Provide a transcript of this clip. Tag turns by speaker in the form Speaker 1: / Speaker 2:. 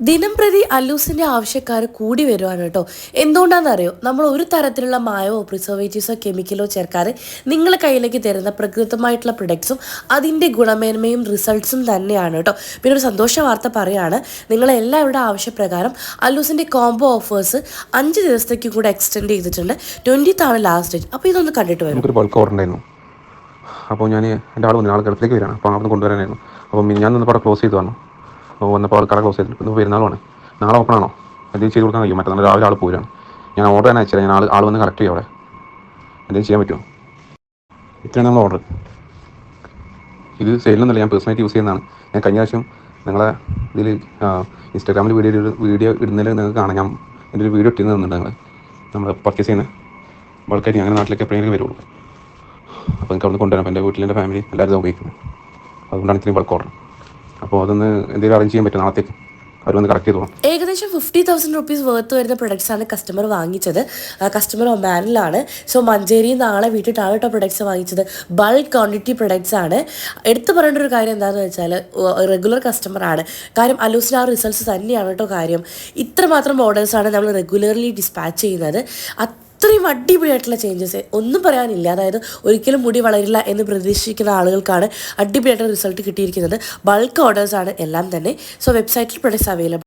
Speaker 1: ദിനം പ്രതി അല്ലൂസിന്റെ ആവശ്യക്കാർ കൂടി വരുവാണ് കേട്ടോ. എന്തുകൊണ്ടാണെന്നറിയോ? നമ്മൾ ഒരു തരത്തിലുള്ള മായോ പ്രിസർവേറ്റീവ്സോ കെമിക്കലോ ചേർക്കാതെ നിങ്ങളെ കയ്യിലേക്ക് തരുന്ന പ്രകൃതമായിട്ടുള്ള പ്രൊഡക്ട്സും അതിന്റെ ഗുണമേന്മയും റിസൾട്ട്സും തന്നെയാണ് കേട്ടോ. പിന്നെ ഒരു സന്തോഷ വാർത്ത പറയുകയാണ് നിങ്ങളെല്ലാവരുടെ ആവശ്യപ്രകാരം അല്ലൂസിന്റെ കോംബോ ഓഫേഴ്സ് അഞ്ച് ദിവസത്തേക്ക് കൂടെ എക്സ്റ്റെൻഡ് ചെയ്തിട്ടുണ്ട്. ട്വന്റീത്ത് ആണ് ലാസ്റ്റ് ഡേറ്റ്. അപ്പോൾ ഇതൊന്ന് കണ്ടിട്ട് വരും.
Speaker 2: അപ്പോൾ ഞാൻ എന്റെ ആൾ വന്നു ആൾ ഗൾഫിലേക്ക് വരികയാണ്. അപ്പോൾ അവിടെ കൊണ്ടുവരാനായിരുന്നു. അപ്പം ഞാൻ നിന്ന് അവിടെ ക്ലോസ് ചെയ്തു വന്നു. വന്നപ്പോൾ ആൾ കട ക്ലോസ് ചെയ്തിട്ടുണ്ട് ഇന്ന് പെരുന്നാളുമാണ് നാളെ ഓപ്പൺ ആണോ? എന്തെങ്കിലും ചെയ്ത് കൊടുക്കാൻ കഴിയും. മറ്റന്നാൾ രാവിലെ ആൾ പോരാണ്. ഞാൻ ഓർഡർ തന്നെ അയച്ചാൽ ഞാൻ ആൾ ആൾ വന്ന് കളക്ട് ചെയ്യും അവിടെ. എന്തെങ്കിലും ചെയ്യാൻ പറ്റുമോ? ഇത്രയാണ് നമ്മൾ ഓർഡർ ഇത് സെയിലൊന്നുമല്ല ഞാൻ പേഴ്സണലി യൂസ് ചെയ്യുന്നതാണ്. ഞാൻ കഴിഞ്ഞ പ്രാവശ്യം നിങ്ങളെ ഇതിൽ ഇൻസ്റ്റാഗ്രാമിൽ വീഡിയോ വീഡിയോ ഇടുന്നതിൽ നിങ്ങൾക്ക് കാണാം. ഞാൻ എന്റെ ഒരു വീഡിയോ ഇട്ടിരുന്ന് തന്നിട്ടുണ്ട് നിങ്ങൾ നമ്മൾ പർച്ചേസ് ചെയ്യുന്ന ബൾക്കായിട്ട് അങ്ങനെ നാട്ടിലേക്ക് എപ്പോഴെങ്കിലും വരുള്ളൂ. അപ്പോൾ എനിക്ക് അവിടെ കൊണ്ടുവരാം. എന്റെ വീട്ടിലെ ഫാമിലി എല്ലാവരും ഉപയോഗിക്കുന്നത് അതുകൊണ്ടാണ് ഇത്രയും ബൾക്ക് ഓർഡർ അപ്പോൾ അതൊന്ന് എന്തെങ്കിലും അറേഞ്ച് ചെയ്യാൻ പറ്റും നാളത്തേക്ക്.
Speaker 1: ഏകദേശം ഫിഫ്റ്റി തൗസൻഡ് റുപ്പീസ് വേർത്ത് വരുന്ന പ്രൊഡക്ട്സ് ആണ് കസ്റ്റമർ വാങ്ങിച്ചത്. കസ്റ്റമർ ഒമാനിലാണ്. സോ മഞ്ചേരി നാളെ വീട്ടിട്ടാണ് കേട്ടോ പ്രൊഡക്ട്സ് വാങ്ങിച്ചത്. ബൾക്ക് ക്വാണ്ടിറ്റി പ്രൊഡക്ട്സ് ആണ്. എടുത്തു പറയേണ്ട ഒരു കാര്യം എന്താണെന്ന് വെച്ചാൽ റെഗുലർ കസ്റ്റമർ ആണ്. കാര്യം അലൂസിന് ആ റിസൾട്ട്സ് തന്നെയാണ് കേട്ടോ കാര്യം. ഇത്രമാത്രം ഓർഡേഴ്സാണ് നമ്മൾ റെഗുലർലി ഡിസ്പാച്ച് ചെയ്യുന്നത്. അത്രയും അടിപൊളിയായിട്ടുള്ള ചേഞ്ചസ് ഒന്നും പറയാനില്ല. അതായത് ഒരിക്കലും മുടി വളരില്ല എന്ന് പ്രതീക്ഷിക്കുന്ന ആളുകൾക്കാണ് അടിപൊളിയായിട്ടുള്ള റിസൾട്ട് കിട്ടിയിരിക്കുന്നത്. ബൾക്ക് ഓർഡേഴ്സാണ് എല്ലാം തന്നെ. സോ വെബ്സൈറ്റിൽ പ്രൊഡക്ട്സ് അവൈലബിൾ